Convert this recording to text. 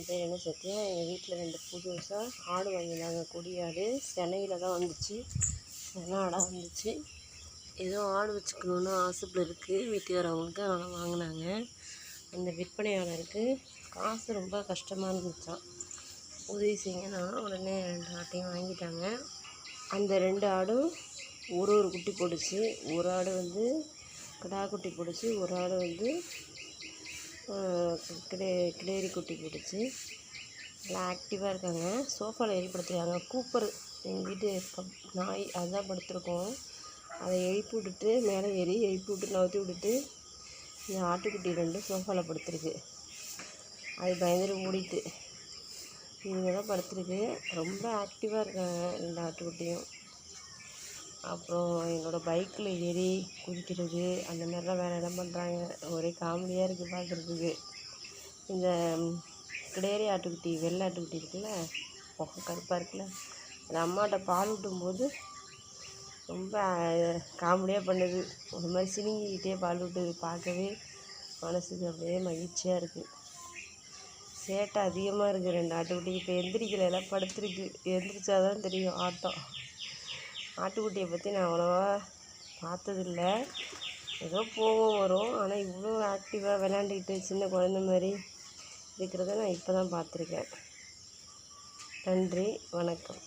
என் பேர் என்ன சத்யா. எங்கள் வீட்டில் ரெண்டு புதுசாக ஆடு வாங்கியிருந்தாங்க கொடியாடு ஆடு சென்னையில் தான் வந்துச்சு. சென்னாடாக ஆடாக வந்துச்சு. ஏதோ ஆடு வச்சுக்கணுன்னு ஆசைப்பில் இருக்குது வீட்டுக்காரவங்களுக்கு அதனால் வாங்கினாங்க. அந்த விற்பனையாளருக்கு காசு ரொம்ப கஷ்டமாக இருந்துச்சான் உதவி செய்யுங்கன்னா உடனே ரெண்டு ஆட்டையும் வாங்கிட்டாங்க. அந்த ரெண்டு ஆடும் ஒரு ஒரு குட்டி போட்டுச்சு. ஒரு ஆடு வந்து கிடா குட்டி போட்டுச்சு. ஒரு ஆடு வந்து கிடே கிளேரி குட்டி கிடச்சி நல்லா ஆக்டிவாக இருக்காங்க. சோஃபாவில் ஏறி படுத்துருக்காங்க கூப்பர் எங்கள் வீட்டு நாய் அதுதான் படுத்துருக்கோம். அதை எழுப்பி விட்டுட்டு மேலே ஏறி எழுப்பி விட்டு நவுத்தி விட்டுட்டு இந்த ஆட்டுக்குட்டி ரெண்டும் சோஃபாவில் படுத்துருக்கு. அது பயந்துட்டு ஓடிட்டு இவங்க தான் படுத்துருக்கு. ரொம்ப ஆக்டிவாக இருக்காங்க ரெண்டு ஆட்டுக்குட்டியும். அப்புறம் என்னோடய பைக்கில் ஏறி குதிக்கிறது அந்த மாதிரிலாம் வேறு என்ன பண்ணுறாங்க ஒரே காமெடியாக இருக்குது பார்க்குறதுக்கு இந்த கிடேரி ஆட்டுக்குட்டி வெள்ளை ஆட்டுக்குட்டி இருக்குல்ல முகம் கருப்பாக இருக்குல்ல அந்த அம்மாட்ட பால் ஊட்டும்போது ரொம்ப காமெடியாக பண்ணுது. ஒரு மாதிரி சினுங்கிக்கிட்டே பால் ஊட்டுது. பார்க்கவே மனசுக்கு அப்படியே மகிழ்ச்சியாக இருக்குது சேட்டை அதிகமாக இருக்குது ரெண்டு ஆட்டுக்குட்டி இப்போ எந்திரிக்கல எல்லாம் படுத்துருக்கு. எந்திரிச்சா தான் தெரியும் ஆட்டம். ஆட்டுக்குட்டியை பற்றி நான் அவ்வளோவா பார்த்ததில்ல. ஏதோ போகும் வரும். ஆனால் இவ்வளோ ஆக்டிவாக விளாண்டுக்கிட்டு சின்ன குழந்த மாதிரி இருக்கிறத நான் இப்போ தான் பார்த்துருக்கேன். நன்றி. வணக்கம்.